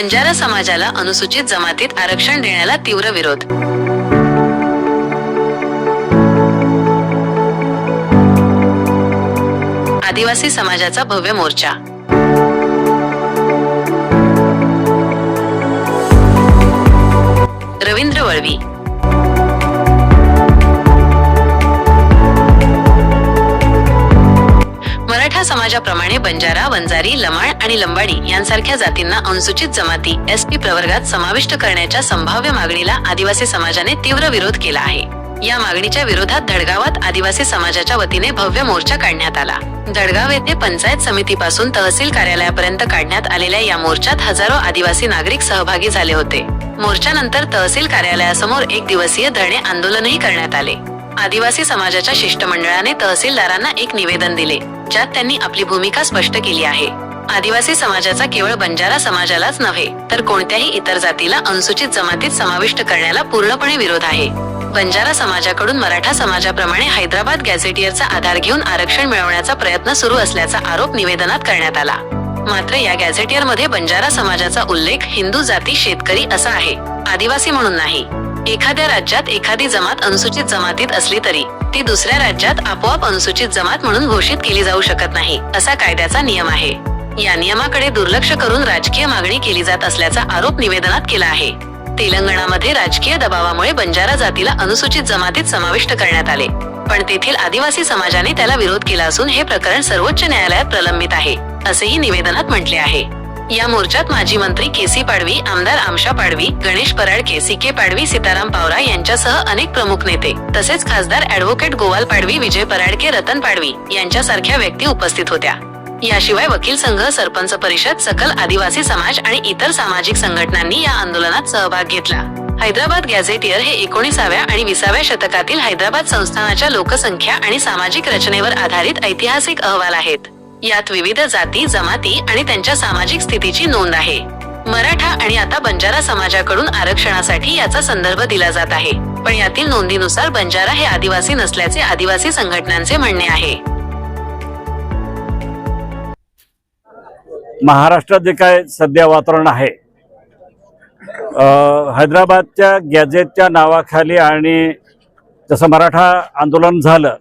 बंजारा समाजाला अनुसूचित जमातीत आरक्षण देण्याला तीव्र विरोध. आदिवासी समाजाचा भव्य मोर्चा. रवींद्र वळवी. समाजाप्रमाणे बंजारा वंजारी लमाण आणि लंबाडी यांसारख्या जातींना अनुसूचित जमाती एस पी प्रवर्गात समाविष्ट करण्याच्या संभाव्य मागणीला आदिवासी समाजाने तीव्र विरोध केला आहे. या मागणीच्या विरोधात धडगावात आदिवासी समाजाच्या वतीने भव्य मोर्चा काढण्यात आला. धडगाव येथे पंचायत समितीपासून तहसील कार्यालयापर्यंत काढण्यात आलेल्या या मोर्चात हजारो आदिवासी नागरिक सहभागी झाले होते. मोर्चानंतर तहसील कार्यालयासमोर एक दिवसीय धरणे आंदोलनही करण्यात आले. आदिवासी समाजाच्या शिष्टमंडळाने तहसीलदारांना एक निवेदन दिले. ज्यात त्यांनी आपली भूमिका स्पष्ट केली आहे. आदिवासी समाजाचा केवळ बंजारा समाजालाच नव्हे तर कोणत्याही इतर जातीला अनुसूचित जमातीत समाविष्ट करण्याला पूर्णपणे विरोध आहे. बंजारा समाजाकडून मराठा समाजाप्रमाणे हैदराबाद गॅझेटियरचा आधार घेऊन आरक्षण मिळवण्याचा प्रयत्न सुरू असल्याचा आरोप निवेदनात करण्यात आला. मात्र या गॅझेटियरमध्ये बंजारा समाजाचा उल्लेख हिंदू जाती शेतकरी असा आहे आदिवासी म्हणून नाही. एखाद्या राज्यात एखादी जमात अनुसूचित जमातीत असली तरी ती दुसऱ्या राज्यात आपोआप अनुसूचित जमात म्हणून घोषित केली जाऊ शकत नाही असा कायद्याचा नियम आहे. या नियमाकडे दुर्लक्ष करून राजकीय मागणी केली जात असल्याचा आरोप निवेदनात केला आहे. तेलंगणामध्ये राजकीय दबावामुळे बंजारा जातीला अनुसूचित जमातीत समाविष्ट करण्यात आले. पण तेथील आदिवासी समाजाने त्याला विरोध केला असून हे प्रकरण सर्वोच्च न्यायालयात प्रलंबित आहे असेही निवेदनात म्हटले आहे. या मोर्चात माजी मंत्री केसी पाडवी आमदार आमशा पाडवी गणेश पराडके सी के पाडवी सीताराम पावरा यांच्यासह अनेक प्रमुख नेते तसेच खासदार ऍडव्होकेट गोवाल पाडवी विजय पराडके रतन पाडवी यांच्यासारख्या व्यक्ती उपस्थित होत्या. याशिवाय वकील संघ सरपंच परिषद सकल आदिवासी समाज आणि इतर सामाजिक संघटनांनी या आंदोलनात सहभाग घेतला. हैदराबाद गॅझेटियर हे एकोणीसाव्या आणि विसाव्या शतकातील हैदराबाद संस्थानाच्या लोकसंख्या आणि सामाजिक रचनेवर आधारित ऐतिहासिक अहवाल आहेत. यात विविध जाती जमाती आणि त्यांच्या सामाजिक स्थितीची नोंद आहे. मराठा आणि आता बंजारा समाजाकडून आरक्षणासाठी याचा संदर्भ दिला जात आहे. पण यातील नोंदीनुसार बंजारा हे आदिवासी नसल्याचे आदिवासी संघटनांचे म्हणणे आहे. महाराष्ट्रात जे काय सध्या वातावरण आहे हैदराबादच्या गॅजेटच्या नावाखाली आणि जसं मराठा आंदोलन झालं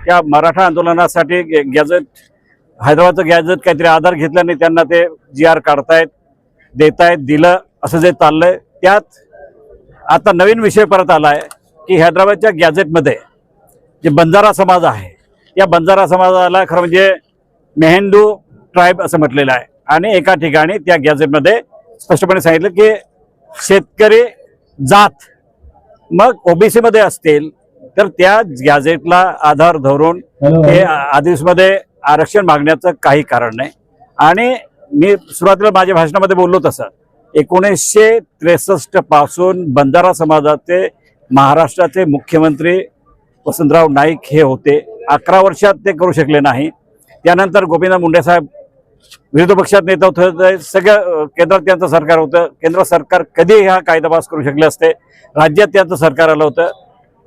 त्या मराठा आंदोलनासाठी गॅझेट गॅजेट हैदराबादचं गॅजेट काहीतरी आधार घेतल्याने त्यांना ते जी आर काढतायत देतायत दिलं असं जे चाललंय त्यात आता नवीन विषय परत आला आहे की हैदराबादच्या गॅजेटमध्ये जे बंजारा समाज आहे या बंजारा समाजाला खरं म्हणजे मेहेंदू ट्राईब असं म्हटलेलं आहे. आणि एका ठिकाणी त्या गॅझेटमध्ये स्पष्टपणे सांगितलं की शेतकरी जात मग ओबीसी मध्ये असतील तर त्या गॅझेटला आधार धरून हे आदिवासीमध्ये आरक्षण मागण्याचं काही कारण नाही. आणि मी सुरुवातीला माझ्या भाषणामध्ये बोललो तसं. एकोणीसशे त्रेसष्टपासून बंजारा समाजाचे महाराष्ट्राचे मुख्यमंत्री वसंतराव नाईक हे होते. अकरा वर्षात ते करू शकले नाही. त्यानंतर गोपीनाथ मुंडेसाहेब विरोधी पक्षात नेता होते. सगळं केंद्रात त्यांचं सरकार होतं. केंद्र सरकार कधी हा कायदा पास करू शकले असते. राज्यात त्यांचं सरकार आलं होतं.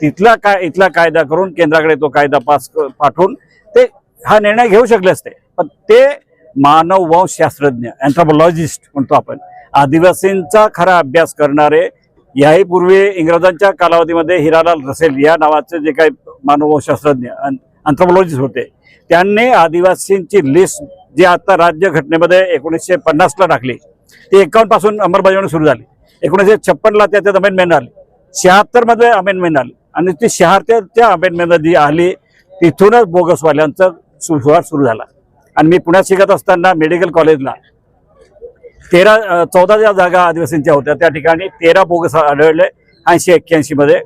तिथला काय इथला कायदा करून केंद्राकडे तो कायदा पास क- पाठवून ते हा निर्णय घेऊ शकले असते. पण ते मानववंश शास्त्रज्ञ अँथ्रोपॉलॉजिस्ट म्हणतो आपण. आदिवासींचा खरा अभ्यास करणारे याही पूर्वी इंग्रजांच्या कालावधीमध्ये हिरालाल रसेल या नावाचे जे काही मानववंशशास्त्रज्ञ अँथ्रोपॉलॉजिस्ट होते त्यांनी आदिवासींची लिस्ट जी आता राज्य घटनेमध्ये एकोणीसशे पन्नासला टाकली ती एकावन्नपासून अंमलबजावणी सुरू झाली. एकोणीसशे छप्पनला त्याच्यात अमेंडमेंट आली. शहात्तरमध्ये अमेंडमेंट आली. आणि ती शहात्तरच्या अमेंडमेंट जी आली तिथूनच बोगसवाल्यांचं सुरुवात सुरू झाला. आणि मी पुण्यात शिकत असताना मेडिकल कॉलेजला तेरा चौदा ज्या जागा आदिवासींच्या होत्या त्या ठिकाणी तेरा बोगस आढळले ऐंशी एक्क्याऐंशीमध्ये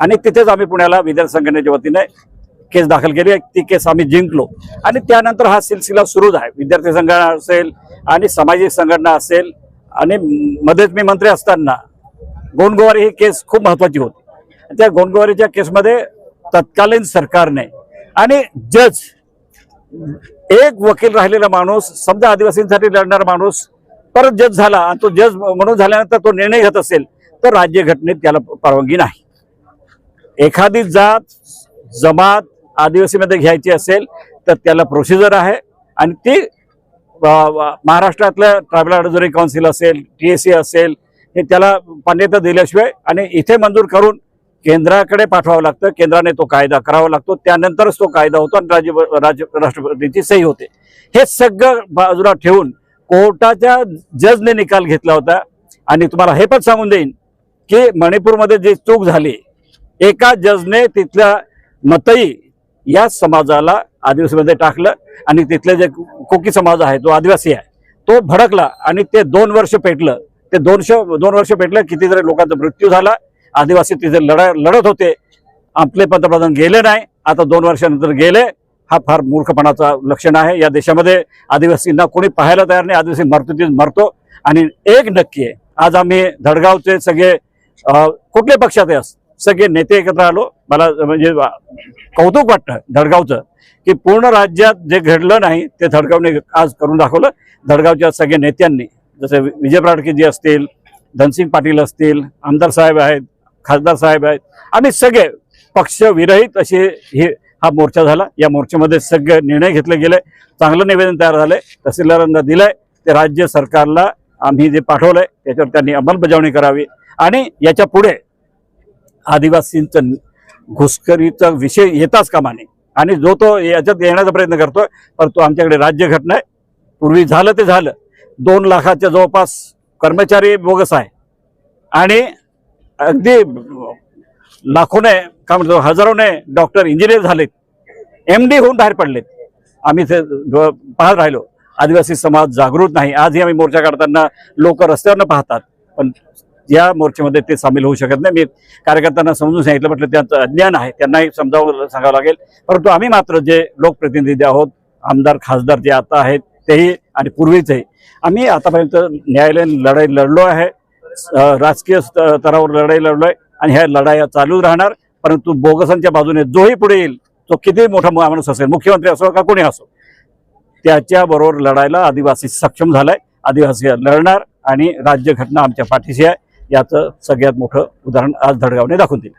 आणि तिथेच आम्ही पुण्याला विद्यार्थी संघटनेच्या वतीने केस दाखल केली. ती केस आम्ही जिंकलो. आणि त्यानंतर हा सिलसिला सुरूच आहे विद्यार्थी संघटना असेल आणि सामाजिक संघटना असेल आणि मध्येच मी मंत्री असताना गोंडगोवारी ही केस खूप महत्वाची होती. त्या गोंडगोवारीच्या केसमध्ये तत्कालीन सरकारने आणि जज एक वकील राहिलेला माणूस समजा आदिवासींसाठी लढणारा माणूस परत जज झाला आणि तो जज म्हणून झाल्यानंतर तो निर्णय घेत असेल तर राज्यघटनेत त्याला परवानगी नाही. एखादी जात जमात आदिवासीमध्ये घ्यायची असेल तर त्याला प्रोसिजर आहे आणि ती महाराष्ट्रातल्या महाराष्ट्रातलं ट्रायबल ॲडव्हायझरी काउन्सिल असेल टी एस सी असेल हे त्याला मान्यता दिल्याशिवाय आणि इथे मंजूर करून केंद्राकडे पाठवावं लागतं. केंद्राने तो कायदा करावा लागतो. त्यानंतरच तो कायदा होतो आणि राज्य राज्य राष्ट्रपतीची सही होते. हे सगळं बाजूला ठेवून कोर्टाच्या जजने निकाल घेतला होता. आणि तुम्हाला हे पण सांगून देईन की मणिपूरमध्ये जी चूक झाली एका जजने तिथल्या मतई या समाजाला आदिवासीमध्ये टाकलं आणि तिथले जे कोकी समाज आहे तो आदिवासी आहे तो भडकला आणि ते दोन वर्ष पेटलं. ते दोनशे दोन वर्ष पेटलं कितीतरी लोकांचा मृत्यू झाला. आदिवासी तिथे लढा लढत होते. आपले पंतप्रधान गेले नाही. आता दोन वर्षानंतर गेले. हा फार मूर्खपणाचा लक्षण आहे. या देशामध्ये आदिवासींना कोणी पाहायला तयार नाही. आदिवासी मरतो तिथे मरतो. आणि एक नक्की आहे. आज आम्ही धडगावचे सगळे कुठल्या पक्षात आहे सगळे नेते एकत्र आलो. मला म्हणजे कौतुक वाटतं धडगावचं की पूर्ण राज्यात जे घडलं नाही ते धडगावने आज करून दाखवलं. धडगावच्या सगळ्या नेत्यांनी जसे विजय राडकेजी असतील धनसिंग पाटील असतील आमदार साहेब आहेत खासदार साहेब आहेत. आणि सगळे पक्षविरहित असे हे हा मोर्चा झाला. या मोर्चामध्ये सगळे निर्णय घेतले गेले. चांगलं निवेदन तयार झालंय. तहसीलदारांना दिलंय. ते राज्य सरकारला आम्ही जे पाठवलंय त्याच्यावर त्यांनी अंमलबजावणी करावी. आणि याच्यापुढे आदिवासींचं घुसखोरीचा विषय येताच कामाने. आणि जो तो याच्यात येण्याचा प्रयत्न करतोय परंतु आमच्याकडे राज्यघटना आहे. पूर्वी झालं ते झालं. दोन लाखाच्या जवळपास कर्मचारी बोगस आहे. आणि अगदी लाखोने काय म्हणतो हजारोने डॉक्टर इंजिनियर झालेत. एम डी होऊन बाहेर पडलेत. आम्ही ते पाहत राहिलो आदिवासी समाज जागृत नाही. आजही आम्ही मोर्चा काढताना लोक रस्त्यावरनं पाहतात. पण या मोर्चामध्ये ते सामील होऊ शकत नाही. मी कार्यकर्त्यांना समजून सांगितलं म्हटलं त्यांचं अज्ञान आहे. त्यांनाही समजावून सांगावं लागेल. परंतु आम्ही मात्र जे लोकप्रतिनिधी आहोत आमदार खासदार जे आता आहेत तेही आणि पूर्वीचही आम्ही आतापर्यंत न्यायालयीन लढाई लढलो आहे. राजकीय स्तरावर लढाई लढलोय आणि ह्या लढाया चालूच राहणार. परंतु बोगसांच्या बाजूने जोही पुढे येईल तो किती मोठा माणूस असेल मुख्यमंत्री असो का कोणी असो त्याच्याबरोबर लढायला आदिवासी सक्षम झालाय. आदिवासी लढणार आणि राज्यघटना आमच्या पाठीशी आहे. याचं सगळ्यात मोठं उदाहरण आज धडगावने दाखवून दिलं.